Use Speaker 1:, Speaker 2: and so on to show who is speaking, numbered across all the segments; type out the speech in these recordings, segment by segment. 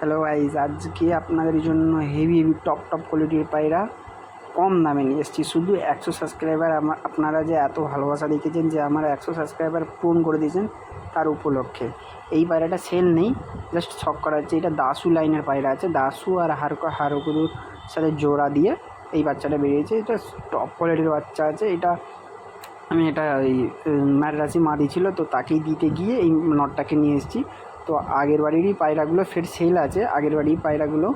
Speaker 1: Hello guys আজকে আপনাদের জন্য হেভি হেভি টপ টপ কোয়ালিটির পায়রা কম দামে নিয়ে এসেছি। শুধু একশো সাবস্ক্রাইবার আমার আপনারা যে এত ভালোবাসা দেখেছেন যে আমার একশো সাবস্ক্রাইবার পূরণ করে দিয়েছেন তার উপলক্ষে। এই পায়রাটা সেল নেই জাস্ট ছক করা হচ্ছে। এটা দাসু লাইনের পায়রা আছে। দাসু আর হারকো হারকুরুর সাথে জোড়া দিয়ে এই বাচ্চাটা বেরিয়েছে। এটা টপ কোয়ালিটির বাচ্চা আছে। এটা আমি এটা ওই ম্যাডরাসি মা দিয়েছিল তো তাকেই দিতে গিয়ে এই নটটাকে নিয়ে এসেছি। তো আগের বাড়িরই পায়রাগুলো ফের সেল আছে। আগের বাড়ির পায়রাগুলো,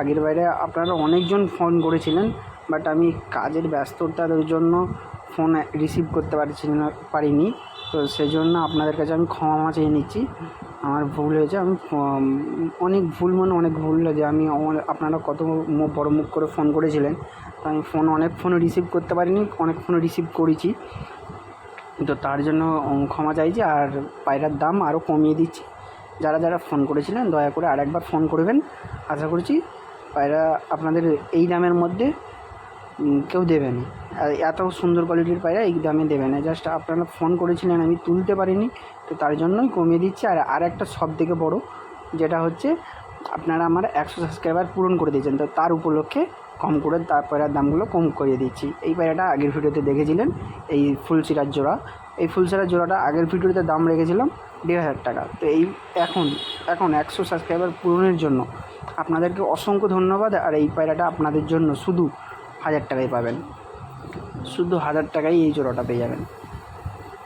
Speaker 1: আগের বাইরে আপনারা অনেকজন ফোন করেছিলেন বাট আমি কাজের ব্যস্ততার জন্য ফোন রিসিভ করতে পারছি না, পারিনি। তো সেই জন্য আপনাদের কাছে আমি ক্ষমা চেয়ে নিচ্ছি। আমার ভুল হয়েছে, আমি অনেক ভুল মানে অনেক ভুল হয়েছে আমি আপনারা কত বড় মুখ করে ফোন করেছিলেন। তো আমি ফোন অনেক ফোন রিসিভ করতে পারিনি, অনেক ফোন রিসিভ করেছি। তো তার জন্য ক্ষমা চাইছি আর পায়রার দাম আরও কমিয়ে দিচ্ছি। যারা যারা ফোন করেছিলেন, দয়া করে আরেকবার ফোন করবেন। আশা করছি পায়রা আপনাদের এই দামের মধ্যে কেউ দেবে না। এত সুন্দর কোয়ালিটির পায়রা এই দামে দেবে না। জাস্ট আপনারা ফোন করেছিলেন, আমি তুলতে পারিনি, তো তার জন্যই কমিয়ে দিচ্ছি। আর আর একটা সব থেকে বড়ো, যেটা হচ্ছে আপনারা আমার একশো সাবস্ক্রাইবার পূরণ করে দিয়েছেন, তো তার উপলক্ষে কম করে তার পায়রার দামগুলো কম করিয়ে দিচ্ছি। এই পায়রাটা আগের ভিডিওতে দেখেছিলেন, এই ফুলচিরার জোড়া। এই ফুলচিরার জোড়াটা আগের ভিডিওতে দাম রেখেছিলাম দেড় হাজার টাকা। তো এই এখন এখন একশো সাবস্ক্রাইবার পূরণের জন্য আপনাদেরকে অসংখ্য ধন্যবাদ আর এই পায়রাটা আপনাদের জন্য শুধু হাজার টাকায় পাবেন। শুধু হাজার টাকায় এই জোড়াটা পেয়ে যাবেন।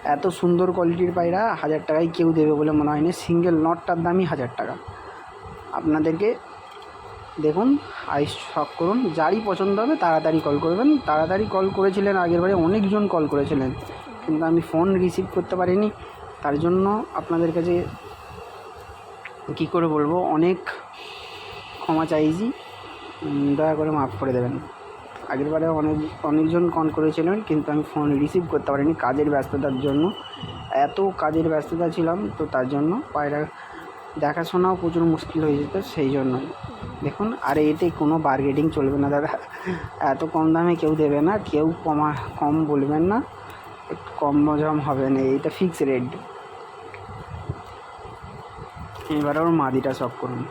Speaker 1: এত সুন্দর কোয়ালিটির পায়রা, হাজার টাকায় কেউ দেবে বলে মনে হয়নি সিঙ্গেল নটটার দামই হাজার টাকা। আপনাদেরকে দেখুন, আইস শখ করুন। যারই পছন্দ হবে তাড়াতাড়ি কল করবেন। তাড়াতাড়ি কল করেছিলেন, আগের বারে অনেকজন কল করেছিলেন। কিন্তু আমি ফোন রিসিভ করতে পারিনি। তার জন্য আপনাদের কাছে কী করে বলব, অনেক ক্ষমা চাইছি। দয়া করে মাফ করে দেবেন। আগের বারে অনেক, অনেকজন কল করেছিলেন, কিন্তু আমি ফোন রিসিভ করতে পারিনি কাজের ব্যস্ততার জন্য। এত কাজের ব্যস্ততা ছিলাম, তো তার জন্য পায়রা দেখাশোনাও প্রচুর মুশকিল হয়ে যেত সেই জন্য। দেখুন, আর এতে কোনো বার্গেটিং চলবে না দাদা। এত কম দামে কেউ দেবে না, কেউ কমা, কম বলবেন না। একটু কম মজম হবে না, এইটা ফিক্স রেট এবার ওর মাদিটা সব করুন।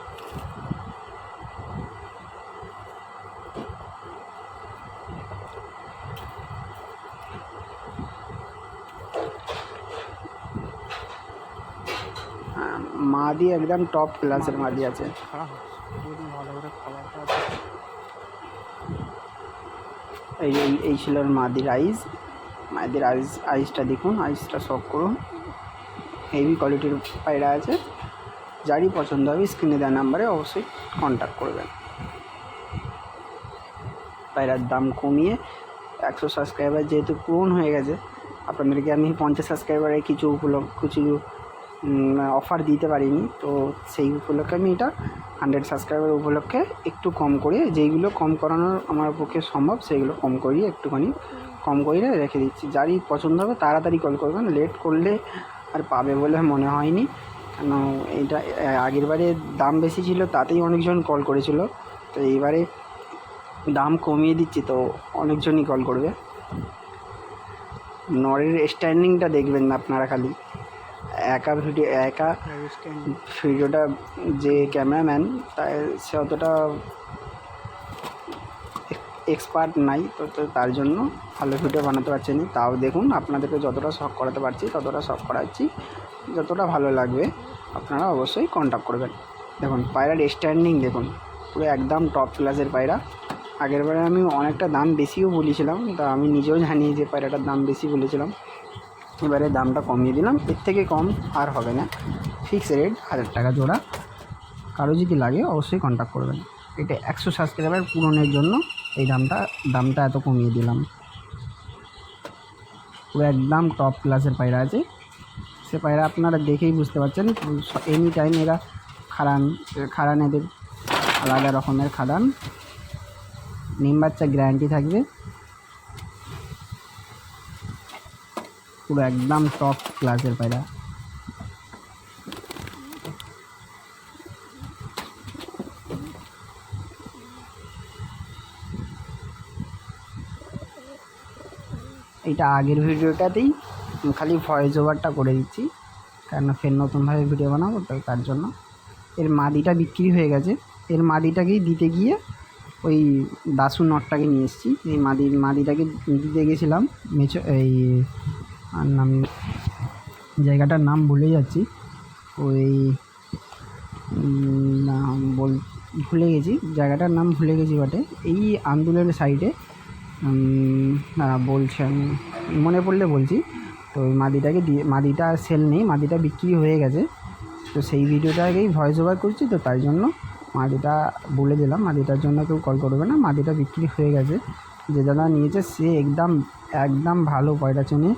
Speaker 1: মাদি একদম টপ ক্লাসের মাদি আছে। এই এই ছিল মাদির আইস মাদির আইস আইসটা দেখুন আইসটা সব করুন। হেভি কোয়ালিটির পায়রা আছে। যারই পছন্দ হবে স্ক্রিনে দেওয়া নাম্বারে অবশ্যই কন্ট্যাক্ট করবেন। পায়রার দাম কমিয়ে একশো সাবস্ক্রাইবার যেহেতু পূরণ হয়ে গেছে, আপনাদেরকে আমি পঞ্চাশ সাবস্ক্রাইবারে কিছু উপলক্ষ, কিছু অফার দিতে পারিনি, তো সেই উপলক্ষে আমি এটা হান্ড্রেড সাবস্ক্রাইবার উপলক্ষে একটু কম করে যেইগুলো কম করানোর আমার পক্ষে সম্ভব, সেইগুলো কম করিয়ে একটুখানি কম করে রেখে দিচ্ছি। যারই পছন্দ হবে তাড়াতাড়ি কল করবেন লেট করলে আর পাবে বলে মনে হয়নি। কেন এইটা আগের বারে দাম বেশি ছিল তাতেই অনেকজন কল করেছিল। তো এইবারে দাম কমিয়ে দিচ্ছি তো অনেকজনই কল করবে। নরের স্ট্যান্ডিংটা দেখবেন না আপনারা খালি। একা ভিডিও একা ভিডিওটা যে ক্যামেরাম্যান তাই সে অতটা এক্সপার্ট নাই, তো তার জন্য ভালো ভিডিও বানাতে পারছি না। তাও দেখুন, আপনাদেরকে যতটা শখ করাতে পারছি, ততটা শখ করাচ্ছি। যতটা ভালো লাগবে, আপনারা অবশ্যই কন্ট্যাক্ট করবেন। দেখুন, পায়রার স্ট্যান্ডিং দেখুন, পুরো একদম টপ ক্লাসের পায়রা। আগেরবারে আমি অনেকটা দাম বেশিও বলেছিলাম, তা আমি নিজেও জানি যে পায়রাটার দাম বেশি বলেছিলাম। এবারে দামটা কমিয়ে দিলাম, এর থেকে কম আর হবে না। ফিক্স রেট হাজার টাকা জোড়া। কারও যদি লাগে, অবশ্যই কন্ট্যাক্ট করবেন। এটা একশো সাবস্ক্রাইবার পূরণের জন্য এই দামটা দামটা এত কমিয়ে দিলাম। পুরো একদম টপ ক্লাসের পায়রা আছে। সে পায়রা আপনারা দেখেই বুঝতে পারছেন এনি টাইম এরা খাড়ান খাড়ান এদের আলাদা রকমের খাদান। নিম বাচ্চা গ্যারান্টি থাকবে। পুরো একদম টপ ক্লাসের পায়রা। এইটা আগের ভিডিওটাতেই খালি ভয়েস ওভারটা করে দিচ্ছি। কারণ ফের নতুনভাবে ভিডিও বানাবো তো তার জন্য। এর মাদিটা বিক্রি হয়ে গেছে। এর মাদিটাকেই দিতে গিয়ে ওই দাসু নটটাকে নিয়ে এসেছি। এই মাদি, মাদিটাকে দিতে গেছিলাম। মেছো, এই, আর নাম, জায়গাটার নাম ভুলে যাচ্ছি। ওই নাম বল, ভুলে গেছি। জায়গাটার নাম ভুলে গেছি বটে। এই আন্দোলনের সাইডে দাঁড়া বলছি আমি, মনে পড়লে বলছি। তো ওই মাদিটাকে দিয়ে, মাদিটা সেল নেই, মাদিটা বিক্রি হয়ে গেছে। তো সেই ভিডিওটাকেই ভয়েস ওভার করছি, তো তাই জন্য মাদিটা বলে দিলাম। মাদিটার জন্য কেউ কল করবে না, মাদিটা বিক্রি হয়ে গেছে। যে দাদা নিয়েছে, সে একদম একদম ভালো পয়টা চেনে।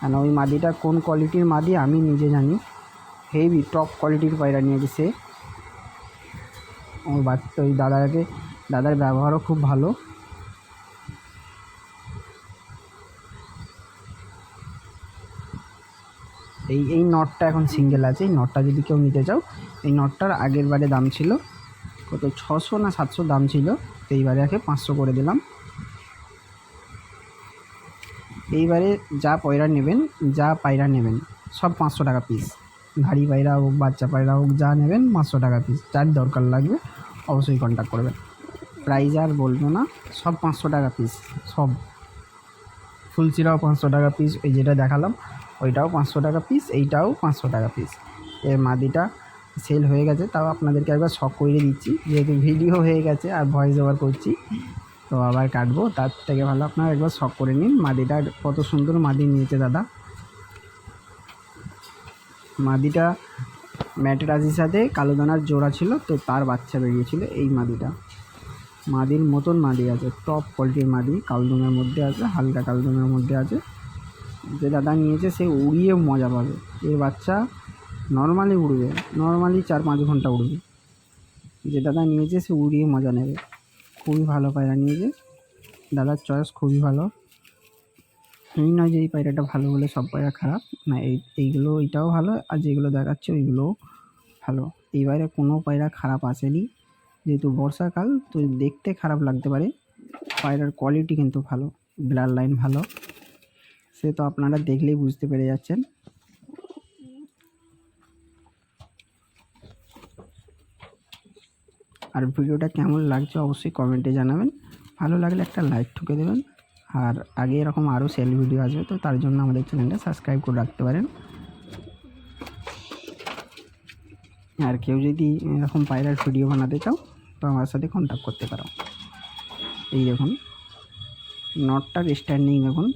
Speaker 1: কেন, ওই মাদিটা কোন কোয়ালিটির মাদি, আমি নিজে জানি। হেভি টপ কোয়ালিটির পায়রা নিয়েছে সে। ওই বাচ্চা, ওই দাদাকে, দাদার ব্যবহারও খুব ভালো। এই এই নটটা এখন সিঙ্গেল আছে। এই নটটা যদি কেউ নিতে চাও, এই নটটার আগের বারে দাম ছিল কত? ছশো না সাতশো দাম ছিল। তো এইবারে একে পাঁচশো করে দিলাম। এইবারে যা পয়রা নেবেন, যা পায়রা নেবেন, সব পাঁচশো টাকা পিস ধাড়ি পায়রা হোক, বাচ্চা পায়রা হোক, যা নেবেন, পাঁচশো টাকা পিস যার দরকার লাগবে, অবশ্যই কন্ট্যাক্ট করবেন। প্রাইস আর বলব না, সব পাঁচশো টাকা পিস সব। ফুলচিরাও পাঁচশো টাকা পিস ওই যেটা দেখালাম ওইটাও পাঁচশো টাকা পিস এইটাও পাঁচশো টাকা পিস এর মাদিটা সেল হয়ে গেছে, তাও আপনাদেরকে একবার শখ করে দিচ্ছি। যেহেতু ভিডিও হয়ে গেছে আর ভয়েস ওভার করছি, তো আবার কাটবো। তার থেকে ভালো আপনারা একবার শখ করে নিন, মাদিটা কত সুন্দর মাদি নিয়েছে দাদা। মাদিটা ম্যাটরাজির সাথে কালো দানার জোড়া ছিল, তো তার বাচ্চা বেরিয়েছিল এই মাদিটা। মাদির মতন মাদি আছে টপ কোয়ালিটির মাদি কালদমের মধ্যে আছে, হালকা কালদমের মধ্যে আছে। যে দাদা নিয়েছে সে উড়িয়ে মজা পাবে। এর বাচ্চা নর্মালি উড়বে নর্মালি চার পাঁচ ঘণ্টা উড়বে। যে দাদা নিয়েছে সে উড়িয়ে মজা নেবে। খুবই ভালো পায়রা নিয়েছে। দাদার চয়েস খুবই ভালো। এই নয় যে এই পায়রাটা ভালো বলে সব পায়রা খারাপ। না, এই, এইগুলো, এইটাও ভালো। আর যেগুলো দেখাচ্ছে ওইগুলোও ভালো। এই বাইরে কোনো পায়রা খারাপ আসেনি। যেহেতু বর্ষাকাল, তো দেখতে খারাপ লাগতে পারে। পায়রার কোয়ালিটি কিন্তু ভালো। ব্লার লাইন ভালো। সে তো আপনারা দেখলেই বুঝতে পেরে যাচ্ছেন। আর ভিডিওটা কেমন লাগছে অবশ্যই কমেন্টে জানাবেন। ভালো লাগলে একটা লাইক ঠুকে দেবেন। আর আগে এরকম আরও সেল ভিডিও আসবে, তো তার জন্য আমাদের চ্যানেলটা সাবস্ক্রাইব করে রাখতে পারেন। আর কেউ যদি এরকম পায়রার ভিডিও বানাতে চাও, তো আমার সাথে কন্ট্যাক্ট করতে পারো। এই দেখুন নটটার স্ট্যান্ডিং দেখুন।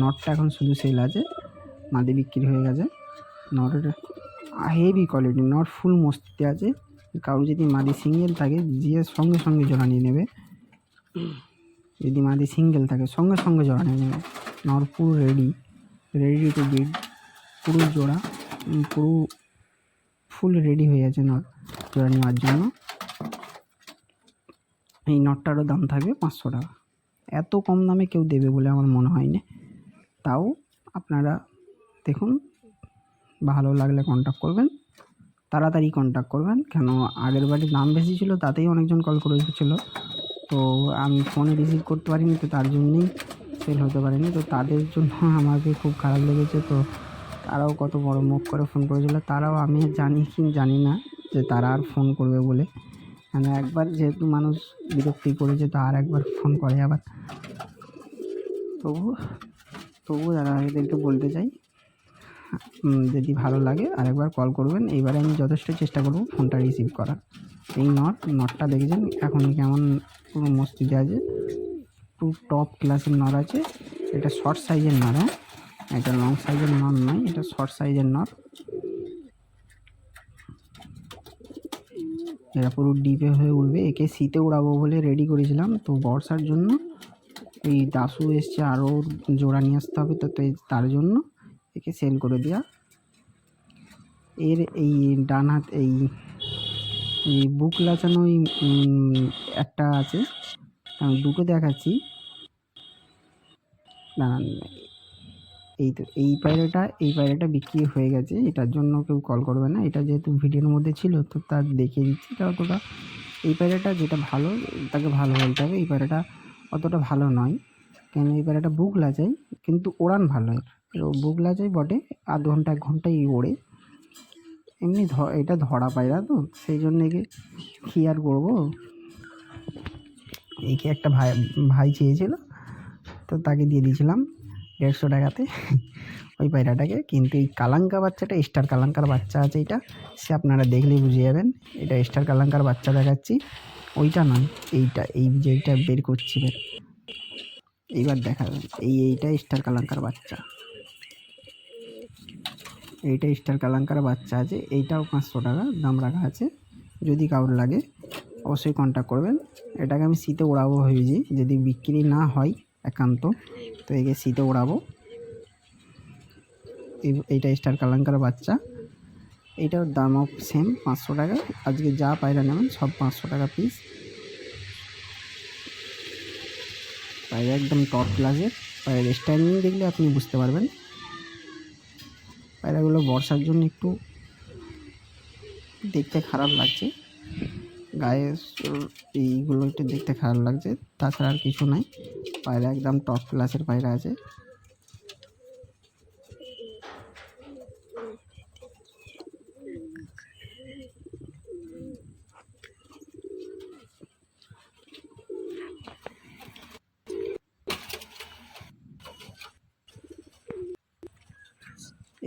Speaker 1: নটটা এখন শুধু সেল আছে। মাদি বিক্রি হয়ে গেছে। নটের হেভি কোয়ালিটি নট ফুল মস্তিতে আছে। কারও যদি মাদি সিঙ্গেল থাকে দিয়ে সঙ্গে সঙ্গে জোড়া নিয়ে নেবে। যদি মাদি সিঙ্গেল থাকে, সঙ্গে সঙ্গে জোড়া নিয়ে নেবে। নট পুরো রেডি রেডি টু বিড পুরো জোড়া পুরো ফুল রেডি হয়ে আছে নট জোড়া নেওয়ার জন্য। এই নটটারও দাম থাকবে পাঁচশো টাকা। এত কম দামে কেউ দেবে বলে আমার মনে হয় না তাও আপনারা দেখুন, ভালো লাগলে কন্ট্যাক্ট করবেন, তাড়াতাড়ি কন্ট্যাক্ট করবেন, কেন আগের বাড়ির দাম বেশি ছিল, তাতেই অনেকজন কল করে এসেছিল। তো আমি ফোনে রিসিভ করতে পারিনি, তো তার জন্যই সেল হতে পারেনি। তো তাদের জন্য আমাকে খুব খারাপ লেগেছে, তো তারাও কত বড় মুখ করে ফোন করেছিল। তারাও আমি জানি কি জানি না, যে তারা আর ফোন করবে বলে। মানে একবার যেহেতু মানুষ বিরক্তি করেছে, তো আর একবার ফোন করে আবার। তবু তবু দাদা এদেরকে বলতে চাই যদি ভালো লাগে আরেকবার কল করবেন। এইবারে আমি যথেষ্ট চেষ্টা করব ফোনটা রিসিভ করার। এই নট নটটা দেখেছেন? এখন কেমন পুরো মস্তিতে আছে। পুরো টপ ক্লাসের নট আছে। এটা শর্ট সাইজের নট হ্যাঁ? এটা লং সাইজের নট নয়, এটা শর্ট সাইজের নট এরা পুরো ডিপে হয়ে উঠবে। একে শীতে উড়াবো বলে রেডি করেছিলাম। তো বর্ষার জন্য এই দাসু এসছে আরও জোড়া নিয়ে আসতে হবে তো তার জন্য একে সেল করে দেওয়া এর এই ডান হাত এই বুক লাচানো একটা আছে। আমি দুটো দেখাচ্ছি। এই তো, এই পায়রাটা এই পায়রাটা বিক্রি হয়ে গেছে। এটার জন্য কেউ কল করবে না। এটা যেহেতু ভিডিওর মধ্যে ছিল, তো তার দেখিয়ে দিচ্ছি। এটা অতটা এই পায়রাটা যেটা ভালো, তাকে ভালো বলতে হবে। এই পায়রাটা অতটা ভালো নয়। কেন এই পায়রাটা বুক লাচাই কিন্তু ওড়ান ভালো। এর বুক লাচাই বটে, আধ ঘণ্টা, এক ঘন্টাই ওড়ে। এমনি এটা ধরা পায়রা তো, সেই জন্য একে কী আর করব? একে একটা ভাই ভাই চেয়েছিল, তো তাকে দিয়ে দিয়েছিলাম দেড়শো টাকাতে। ওই পায়রাটাকে, কিন্তু এই কালাঙ্কা বাচ্চাটা, স্টার কালাঙ্কার বাচ্চা আছে এটা, সে আপনারা দেখলেই বুঝে যাবেন, এটা স্টার কালাঙ্কার বাচ্চা দেখাচ্ছি। ওইটা নয়, এইটা, এই যেইটা বের করছি বের এইবার দেখাবেন এই এইটা স্টার কালাঙ্কার বাচ্চা। এইটা স্টার কালাঙ্কার বাচ্চা আছে, এইটাও পাঁচশো টাকা, দাম রাখা আছে। যদি কারোর লাগে, অবশ্যই কন্ট্যাক্ট করবেন। এটাকে আমি শীতে ওড়াবো ভেবেছি, যদি বিক্রি না হয় একান্ত, তো একে শীতে ওড়াবো। এই- এইটা স্টার কালাঙ্কার বাচ্চা। এইটার দামও সেম পাঁচশো টাকা। আজকে যা পায়রা নেবেন, সব পাঁচশো টাকা পিস পায়রা একদম টপ ক্লাসের পায়রার স্ট্যান্ডিং দেখলে আপনি বুঝতে পারবেন। পায়রাগুলো বর্ষার জন্য একটু দেখতে খারাপ লাগছে। গায়ে এইগুলো একটু দেখতে খারাপ লাগছে। তাছাড়া আর কিছু নাই। পায়রা একদম টপ ক্লাসের পায়রা আছে।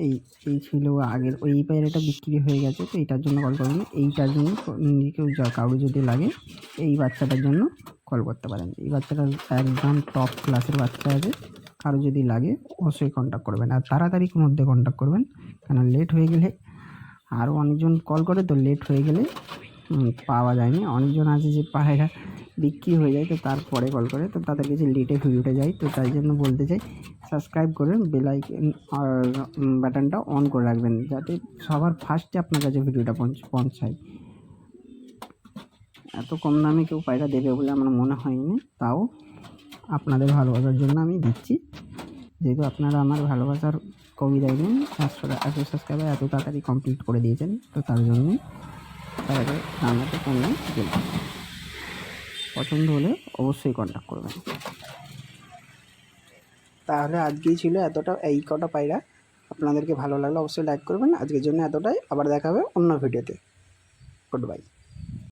Speaker 1: এই এই ছিল আগের, ওই এটা বিক্রি হয়ে গেছে, তো এটার জন্য কল করবেন এইটার জন্য কেউ কারও যদি লাগে, এই বাচ্চাটার জন্য কল করতে পারেন। এই বাচ্চাটা একদম টপ ক্লাসের বাচ্চা আছে। কারও যদি লাগে, অবশ্যই কন্ট্যাক্ট করবেন। আর তাড়াতাড়ির মধ্যে কন্ট্যাক্ট করবেন কেন লেট হয়ে গেলে আরও অনেকজন কল করে, তো লেট হয়ে গেলে পাওয়া যায়নি। অনেকজন আছে যে পায়রা বিক্রি হয়ে যায়, তো তারপরে কল করে। তো তাদের কাছে লেটে ভিডিওটা যায়, তো তাই জন্য বলতে চাই সাবস্ক্রাইব করবেন বেল আইকন আর বাটনটা অন করে রাখবেন, যাতে সবার ফার্স্টে আপনার কাছে ভিডিওটা পৌঁছ- পৌঁছায়। এত কম দামে কেউ পায়রা দেবে বলে আমার মনে হয়নি, তাও আপনাদের ভালোবাসার জন্য আমি দিচ্ছি। যেহেতু আপনারা আমার ভালোবাসার কবিতা দিন একশো সাবস্ক্রাইবার এত তাড়াতাড়ি কমপ্লিট করে দিয়েছেন, তো তার জন্যই তাহলে রান্নাটা করলাম দিলাম পছন্দ হলে অবশ্যই কন্ট্যাক্ট করবেন। তাহলে আজকেই ছিল এতটা, এই কটা পায়রা। আপনাদেরকে ভালো লাগলে অবশ্যই লাইক করবেন। আজকের জন্য এতটাই। আবার দেখা হবে অন্য ভিডিওতে। Good bye